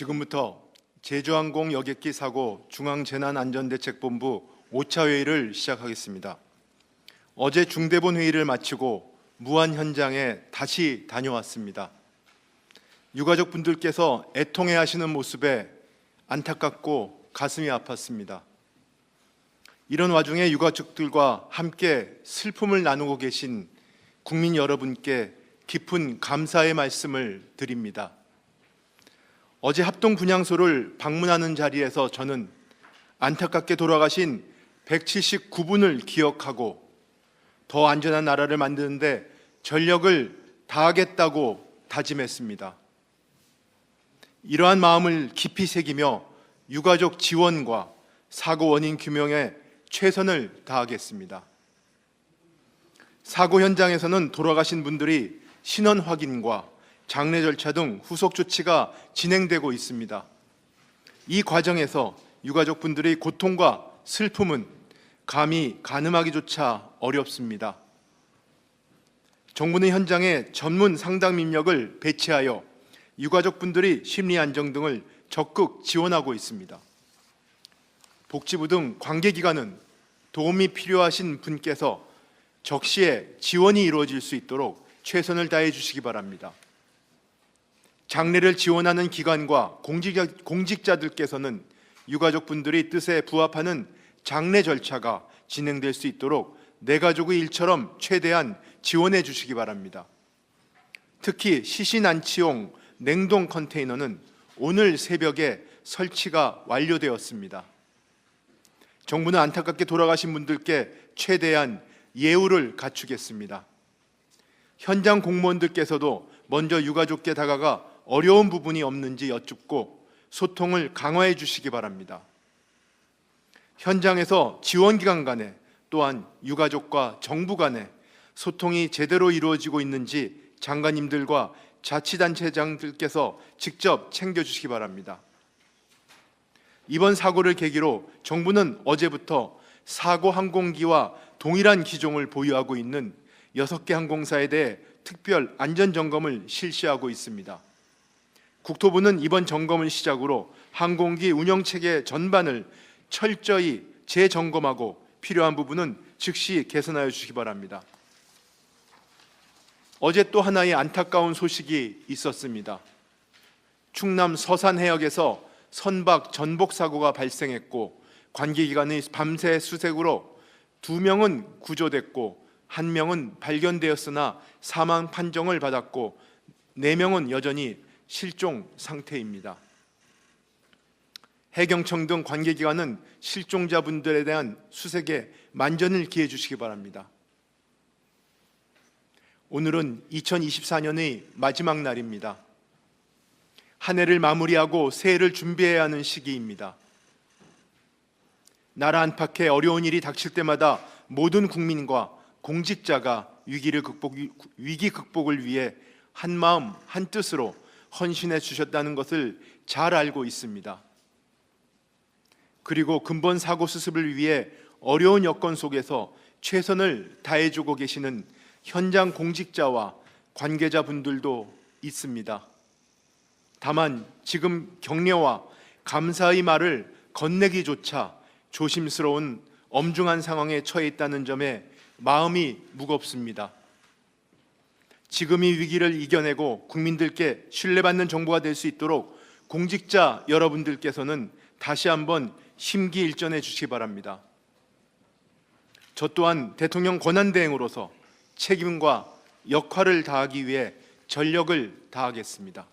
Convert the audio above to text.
지금부터 제주항공 여객기 사고 중앙재난안전대책본부 5차 회의를 시작하겠습니다. 어제 중대본 회의를 마치고 무안 현장에 다시 다녀왔습니다. 유가족 분들께서 애통해 하시는 모습에 안타깝고 가슴이 아팠습니다. 이런 와중에 유가족들과 함께 슬픔을 나누고 계신 국민 여러분께 깊은 감사의 말씀을 드립니다. 어제 합동 분향소를 방문하는 자리에서 저는 안타깝게 돌아가신 179분을 기억하고 더 안전한 나라를 만드는데 전력을 다하겠다고 다짐했습니다. 이러한 마음을 깊이 새기며 유가족 지원과 사고 원인 규명에 최선을 다하겠습니다. 사고 현장에서는 돌아가신 분들이 신원 확인과 장례 절차 등 후속 조치가 진행되고 있습니다. 이 과정에서 유가족분들의 고통과 슬픔은 감히 가늠하기조차 어렵습니다. 정부는 현장에 전문 상담 인력을 배치하여 유가족분들의 심리 안정 등을 적극 지원하고 있습니다. 복지부 등 관계기관은 도움이 필요하신 분께서 적시에 지원이 이루어질 수 있도록 최선을 다해 주시기 바랍니다. 장례를 지원하는 기관과 공직자, 공직자들께서는 유가족분들의 뜻에 부합하는 장례 절차가 진행될 수 있도록 내 가족의 일처럼 최대한 지원해 주시기 바랍니다. 특히 시신 안치용 냉동 컨테이너는 오늘 새벽에 설치가 완료되었습니다. 정부는 안타깝게 돌아가신 분들께 최대한 예우를 갖추겠습니다. 현장 공무원들께서도 먼저 유가족께 다가가 어려운 부분이 없는지 여쭙고 소통을 강화해 주시기 바랍니다. 현장에서 지원기관 간에 또한 유가족과 정부 간에 소통이 제대로 이루어지고 있는지 장관님들과 자치단체장들께서 직접 챙겨주시기 바랍니다. 이번 사고를 계기로 정부는 어제부터 사고 항공기와 동일한 기종을 보유하고 있는 6개 항공사에 대해 특별 안전 점검을 실시하고 있습니다. 국토부는 이번 점검을 시작으로 항공기 운영 체계 전반을 철저히 재점검하고 필요한 부분은 즉시 개선하여 주시기 바랍니다. 어제 또 하나의 안타까운 소식이 있었습니다. 충남 서산 해역에서 선박 전복 사고가 발생했고 관계기관의 밤새 수색으로 두 명은 구조됐고 한 명은 발견되었으나 사망 판정을 받았고 네 명은 여전히 실종 상태입니다. 해경청 등 관계기관은 실종자분들에 대한 수색에 만전을 기해 주시기 바랍니다. 오늘은 2024년의 마지막 날입니다. 한 해를 마무리하고 새해를 준비해야 하는 시기입니다. 나라 안팎에 어려운 일이 닥칠 때마다 모든 국민과 공직자가 위기를 극복 위기 극복을 위해 한 마음 한 뜻으로 헌신해 주셨다는 것을 잘 알고 있습니다. 그리고 근본 사고 수습을 위해 어려운 여건 속에서 최선을 다해 주고 계시는 현장 공직자와 관계자 분들도 있습니다. 다만 지금 격려와 감사의 말을 건네기조차 조심스러운 엄중한 상황에 처해 있다는 점에 마음이 무겁습니다. 지금 이 위기를 이겨내고 국민들께 신뢰받는 정부가 될 수 있도록 공직자 여러분들께서는 다시 한번 심기일전해 주시기 바랍니다. 저 또한 대통령 권한대행으로서 책임과 역할을 다하기 위해 전력을 다하겠습니다.